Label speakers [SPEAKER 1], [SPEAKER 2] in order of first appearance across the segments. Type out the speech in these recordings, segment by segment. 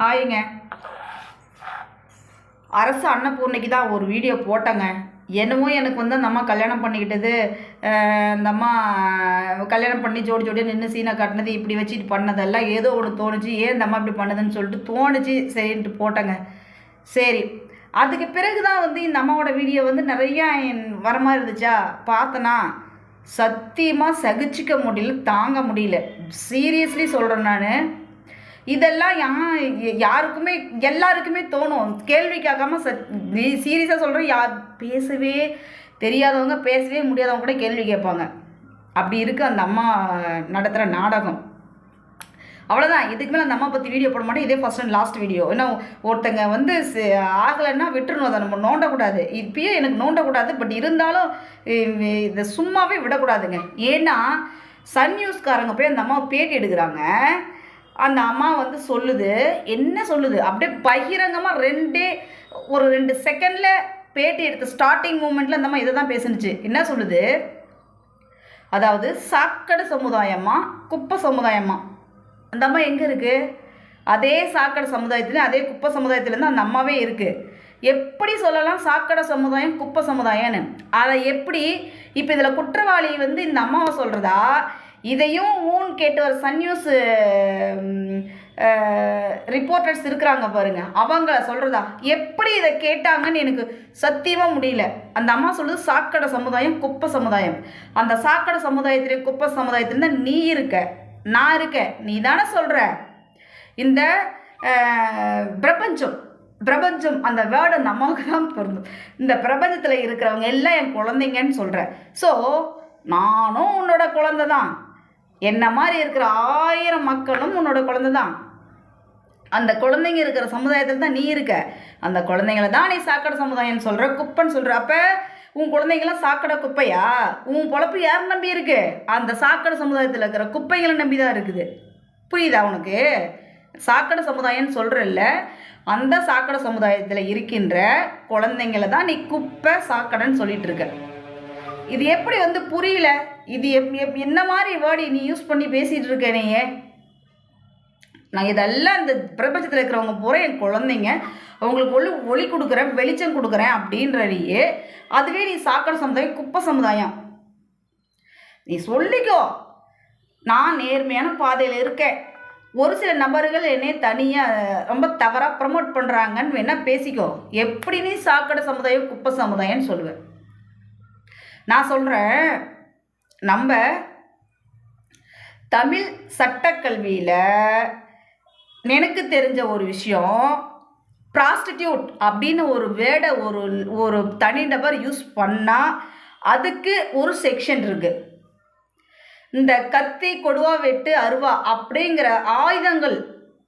[SPEAKER 1] ஹாய்ங்க. அரசு அன்னபூர்ணிக்கு தான் ஒரு வீடியோ போட்டேங்க. என்னமோ எனக்கு வந்து அந்த அம்மா கல்யாணம் பண்ணிக்கிட்டது அந்த அம்மா கல்யாணம் பண்ணி ஜோடி ஜோடியாக நின்று சீனை காட்டினது இப்படி வச்சுட்டு பண்ணதெல்லாம் ஏதோ ஒன்று தோணுச்சு. ஏன் இந்த அம்மா இப்படி பண்ணுதுன்னு சொல்லிட்டு தோணுச்சு. சரின்ட்டு போட்டேங்க. சரி. அதுக்கு பிறகு தான் வந்து இந்த அம்மாவோட வீடியோ வந்து நிறையா என் வர மாதிரி இருந்துச்சா? பார்த்தனா சத்தியமாக சகிச்சிக்க முடியல தாங்க முடியல. சீரியஸ்லி சொல்கிறேன் நான். இதெல்லாம் யா யாருக்குமே எல்லாருக்குமே தோணும். கேள்வி கேட்காம ச சீரியஸாக சொல்கிறேன் யார் பேசவே தெரியாதவங்க பேசவே முடியாதவங்க கூட கேள்வி கேட்பாங்க. அப்படி இருக்குது அந்த அம்மா நடத்துகிற நாடகம். அவ்வளோதான் இதுக்கு மேலே அந்த அம்மா பற்றி வீடியோ போட மாட்டேன். இதே ஃபஸ்ட் அண்ட் லாஸ்ட் வீடியோ ஏன்னா ஒருத்தங்க வந்து ஆகலைன்னா விட்டுருணும் அதை நம்ம நோண்டக்கூடாது. இப்பயே எனக்கு நோண்டக்கூடாது. பட் இருந்தாலும் இதை சும்மாவே விடக்கூடாதுங்க. ஏன்னா சன் நியூஸ்காரங்க போய் அந்த அம்மாவை பேட்டி எடுக்கிறாங்க. அந்த அம்மா வந்து சொல்லுது என்ன சொல்லுது? அப்படியே பகிரங்கமாக ரெண்டே ஒரு ரெண்டு செகண்டில் பேட்டி எடுத்த ஸ்டார்டிங் மூமெண்ட்டில் அந்த அம்மா இதை தான் பேசுனுச்சு. என்ன சொல்லுது? அதாவது சாக்கடை சமுதாயமா குப்பை சமுதாயமா அந்த அம்மா எங்கே இருக்குது அதே சாக்கடை சமுதாயத்துலேயும் அதே குப்பை சமுதாயத்துலேருந்து அந்த அம்மாவே இருக்குது எப்படி சொல்லலாம் சாக்கடை சமுதாயம் குப்பை சமுதாயம்னு? அதை எப்படி இப்போ இதில் குற்றவாளி வந்து இந்த அம்மாவை சொல்கிறதா இதையும் ஊன் கேட்டு வர சன் நியூஸ் ரிப்போர்ட்டர்ஸ் இருக்கிறாங்க பாருங்க. அவங்க சொல்கிறதா எப்படி இதை கேட்டாங்கன்னு எனக்கு சத்தியமாக முடியல. அந்த அம்மா சொல்லுது சாக்கடை சமுதாயம் குப்பை சமுதாயம். அந்த சாக்கடை சமுதாயத்திலே குப்பை சமுதாயத்திலிருந்து நீ இருக்க. நான் இருக்கேன். நீ தானே சொல்கிற இந்த பிரபஞ்சம். பிரபஞ்சம் அந்த வேர்டு அந்த அம்மாவுக்கு தான் பொருந்தும். இந்த பிரபஞ்சத்தில் இருக்கிறவங்க எல்லாம் என் குழந்தைங்கன்னு சொல்கிறேன் ஸோ நானும் உன்னோட குழந்தை தான் என்ன மாதிரி இருக்கிற ஆயிரம் மக்களும் உன்னோட குழந்தை தான் அந்த குழந்தைங்க இருக்கிற சமுதாயத்தில் தான் நீ இருக்க. அந்த குழந்தைங்கள தான் நீ சாக்கடை சமுதாயம்னு சொல்கிற குப்பைன்னு சொல்கிற அப்போ உன் குழந்தைங்களாம் சாக்கடை குப்பையா? உன் பொழப்பு யார் நம்பி இருக்கு? அந்த சாக்கடை சமுதாயத்தில் இருக்கிற குப்பைகளை நம்பி தான் இருக்குது. புரியுதா உனக்கு? சாக்கடை சமுதாயம்னு சொல்கிறல்ல அந்த சாக்கடை சமுதாயத்தில் இருக்கின்ற குழந்தைங்கள தான் நீ குப்பை சாக்கடைன்னு சொல்லிட்டு இருக்க. இது எப்படி வந்து புரியல? இது எப் எப்- என்ன மாதிரி வேர்டு நீ யூஸ் பண்ணி பேசிகிட்டு இருக்க நான் இதெல்லாம் இந்த பிரபஞ்சத்தில் இருக்கிறவங்க பூரா என் குழந்தைங்க. அவங்களுக்கு ஒளி ஒளி கொடுக்குறேன் வெளிச்சம் கொடுக்குறேன் அப்படின்றதையே அதுவே நீ சாக்கடை சமுதாயம் குப்பை சமுதாயம். நீ சொல்லிக்கோ. நான் நேர்மையான பாதையில் இருக்கேன். ஒரு சில நபர்கள் என்னை தனியாக ரொம்ப தவறாக ப்ரமோட் பண்ணுறாங்கன்னு வேணால் பேசிக்கோ. எப்படி நீ சாக்கடை சமுதாயம் குப்பை சமுதாயம்னு சொல்லுவேன் நான் சொல்கிறேன் நம்ம தமிழ் சட்டக்கல்வியில் எனக்கு தெரிஞ்ச ஒரு விஷயம் ப்ராஸ்டிடியூட் அப்படின்னு ஒரு வேர்டை ஒரு ஒரு தனிநபர் யூஸ் பண்ணால் அதுக்கு ஒரு செக்ஷன் இருக்குது இந்த கத்தி கொடுவா வெட்டு அருவா அப்படிங்கிற ஆயுதங்கள்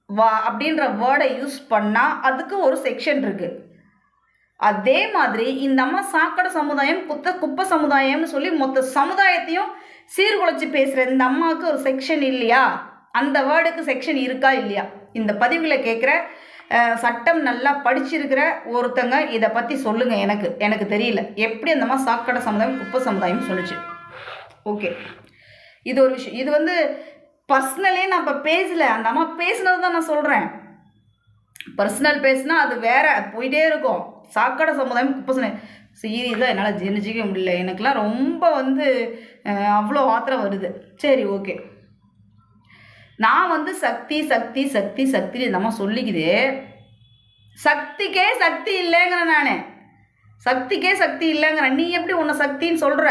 [SPEAKER 1] வா அப்படின்ற வேர்டை யூஸ் பண்ணால் அதுக்கு ஒரு செக்ஷன் இருக்குது அதே மாதிரி இந்த அம்மா சாக்கடை சமுதாயம் குத்த குப்பை சமுதாயம்னு சொல்லி மொத்த சமுதாயத்தையும் சீர்குலைச்சி பேசுகிற இந்த அம்மாவுக்கு ஒரு செக்ஷன் இல்லையா? அந்த வேர்டுக்கு செக்ஷன் இருக்கா இல்லையா? இந்த பதிவில் கேட்குற சட்டம் நல்லா படிச்சிருக்கிற ஒருத்தங்க இதை பற்றி சொல்லுங்கள் எனக்கு. எனக்கு தெரியல. எப்படி அந்த மாதிரி சாக்கடை சமுதாயம் குப்பை சமுதாயம் சொல்லிச்சு? ஓகே. இது ஒரு விஷயம். இது வந்து பர்சனலே நான் இப்போ பேசல. அந்த அம்மா பேசுனது தான் நான் சொல்கிறேன் பர்சனல் பேசுனா அது வேற போயிட்டே இருக்கும். சாக்கடை சமுதாயம் குப்பை சமுதாயம் சீரியஸாக என்னால் ஜெனிச்சிக்க முடியல. எனக்குலாம் ரொம்ப வந்து அவ்வளோ ஆத்திரம் வருது. சரி ஓகே நான் வந்து சக்தி சக்தி சக்தி சக்தி இந்த அம்மா சொல்லிக்குது. சக்திக்கே சக்தி இல்லைங்கிறேன் நான். சக்திக்கே சக்தி இல்லைங்கிறேன். நீ எப்படி உன்னை சக்தின்னு சொல்கிற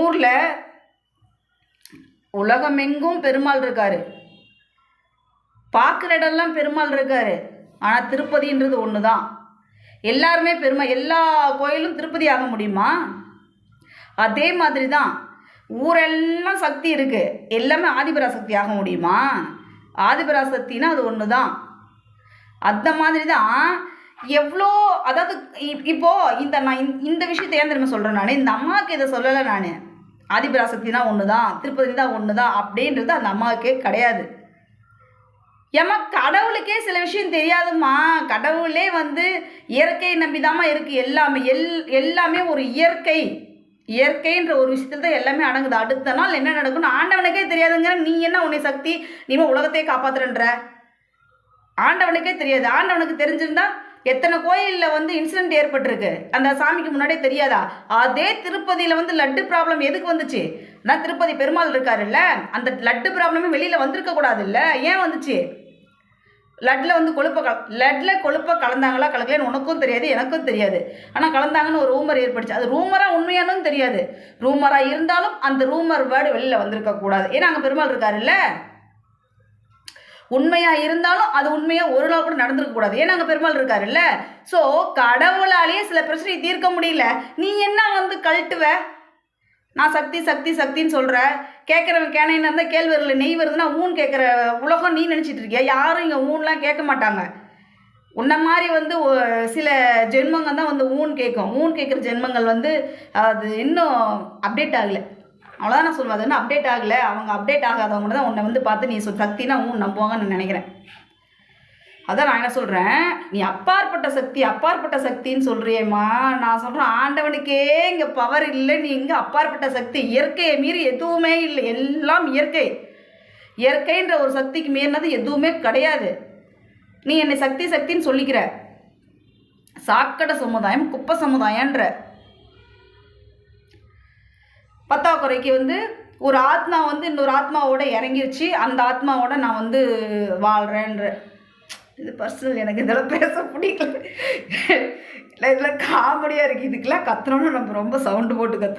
[SPEAKER 1] ஊரில் உலகமெங்கும் பெருமாள் இருக்காரு. பார்க்குற இடம்லாம் பெருமாள் இருக்காரு. ஆனால் திருப்பதின்றது ஒன்று தான் எல்லாருமே பெருமை எல்லா கோயிலும் திருப்பதி ஆக முடியுமா? அதே மாதிரி தான் ஊரெல்லாம் சக்தி இருக்குது எல்லாமே ஆதிபராசக்தி ஆக முடியுமா? ஆதிபராசக்தின்னா அது ஒன்று தான் அந்த மாதிரி தான் எவ்வளோ அதாவது இப்போது இந்த நான் இந்த- இந்த விஷயத்தை ஏன் திரும்ப சொல்கிறேன் நான்? இந்த அம்மாவுக்கு இதை சொல்லலை நான். ஆதிபராசக்தினா ஒன்று தான் திருப்பதி தான் ஒன்று தான் அப்படின்றது அந்த அம்மாவுக்கே கிடையாது. ஏம்மா கடவுளுக்கே சில விஷயம் தெரியாதுமா கடவுளே வந்து இயற்கை நம்பிதாம்மா இருக்குது எல்லாமே எல் எல்லாமே ஒரு இயற்கை. இயற்கைன்ற ஒரு விஷயத்துல தான் எல்லாமே அடங்குது. அடுத்த நாள் என்ன நடக்கும்னு ஆண்டவனுக்கே தெரியாதுங்கிற நீ என்ன உன்னை சக்தி? நீ உலகத்தையே காப்பாத்துறன்ற. ஆண்டவனுக்கே தெரியாது. ஆண்டவனுக்கு தெரிஞ்சிருந்தா எத்தனை கோயிலில் வந்து இன்சிடென்ட் ஏற்பட்டிருக்கு? அந்த சாமிக்கு முன்னாடியே தெரியாதா? அதே திருப்பதியில் வந்து லட்டு ப்ராப்ளம் எதுக்கு வந்துச்சு? நான் திருப்பதி பெருமாள் இருக்காருல்ல? அந்த லட்டு ப்ராப்ளமே வெளியில் வந்திருக்க கூடாதுல்ல? ஏன் வந்துச்சு? லட்டில் வந்து கொழுப்பை கல லட்டில் கொழுப்பை கலந்தாங்களா கலக்கலன்னு உனக்கும் தெரியாது எனக்கும் தெரியாது. ஆனால் கலந்தாங்கன்னு ஒரு ரூமர் ஏற்படுச்சு அது ரூமராக உண்மையானும் தெரியாது. ரூமராக இருந்தாலும் அந்த ரூமர் வேர்டு வெளியில் வந்திருக்க கூடாது. ஏன்னா அங்கே பெருமாள் இருக்காருல்ல? உண்மையா இருந்தாலும் அது உண்மையா ஒரு நாள் கூட நடந்திருக்க கூடாது. ஏன்னா அங்கே பெருமாள் இருக்காருல்ல. ஸோ கடவுளாலேயே சில பிரச்சனையை தீர்க்க முடியல. நீ என்ன வந்து கழட்டுவ? நான் சக்தி சக்தி சக்தின்னு சொல்கிற கேட்குறவன் கேனைன்னு இருந்தால் கேழ்வரில் நெய் வருதுன்னா ஊன் கேட்குற உலகம் நீ நினச்சிட்டு இருக்கியா? யாரும் இங்கே ஊன்லாம் கேட்க மாட்டாங்க. உன்ன மாதிரி வந்து சில ஜென்மங்கள் தான் வந்து ஊன் கேட்கும். ஊன் கேட்குற ஜென்மங்கள் வந்து அது இன்னும் அப்டேட் ஆகலை. அவ்வளோதான் நான் சொல்லுவேன். அது வந்து அப்டேட் ஆகலை. அவங்க அப்டேட் ஆகாதவங்க தான் உன்னை வந்து பார்த்து நீ சொல் சக்தினா உன் நம்புவாங்கன்னு நான் நினைக்கிறேன். அதான் நான் என்ன சொல்கிறேன் நீ அப்பாற்பட்ட சக்தி அப்பாற்பட்ட சக்தின்னு சொல்கிறியேம்மா நான் சொல்கிறேன் ஆண்டவனுக்கே இங்கே பவர் இல்லை. நீ இங்கே அப்பாற்பட்ட சக்தி. இயற்கையை மீறி எதுவுமே இல்லை. எல்லாம் இயற்கை. இயற்கைன்ற ஒரு சக்திக்கு மீறினது எதுவுமே கிடையாது. நீ என்னை சக்தி சக்தின்னு சொல்லிக்கிற. சாக்கடை சமுதாயம் குப்பை சமுதாயன்ற பத்தாக்குறைக்கு வந்து ஒரு ஆத்மா வந்து இன்னொரு ஆத்மாவோட இறங்கிருச்சு அந்த ஆத்மாவோட நான் வந்து வாழ்கிறேன்ற இது பர்சனல் எனக்கு இதெல்லாம் பேச பிடிக்கல. இல்லை இதில் காமெடியாக இருக்குது இதுக்கெல்லாம் கத்துறோன்னு நம்ம ரொம்ப சவுண்டு போட்டு கத்து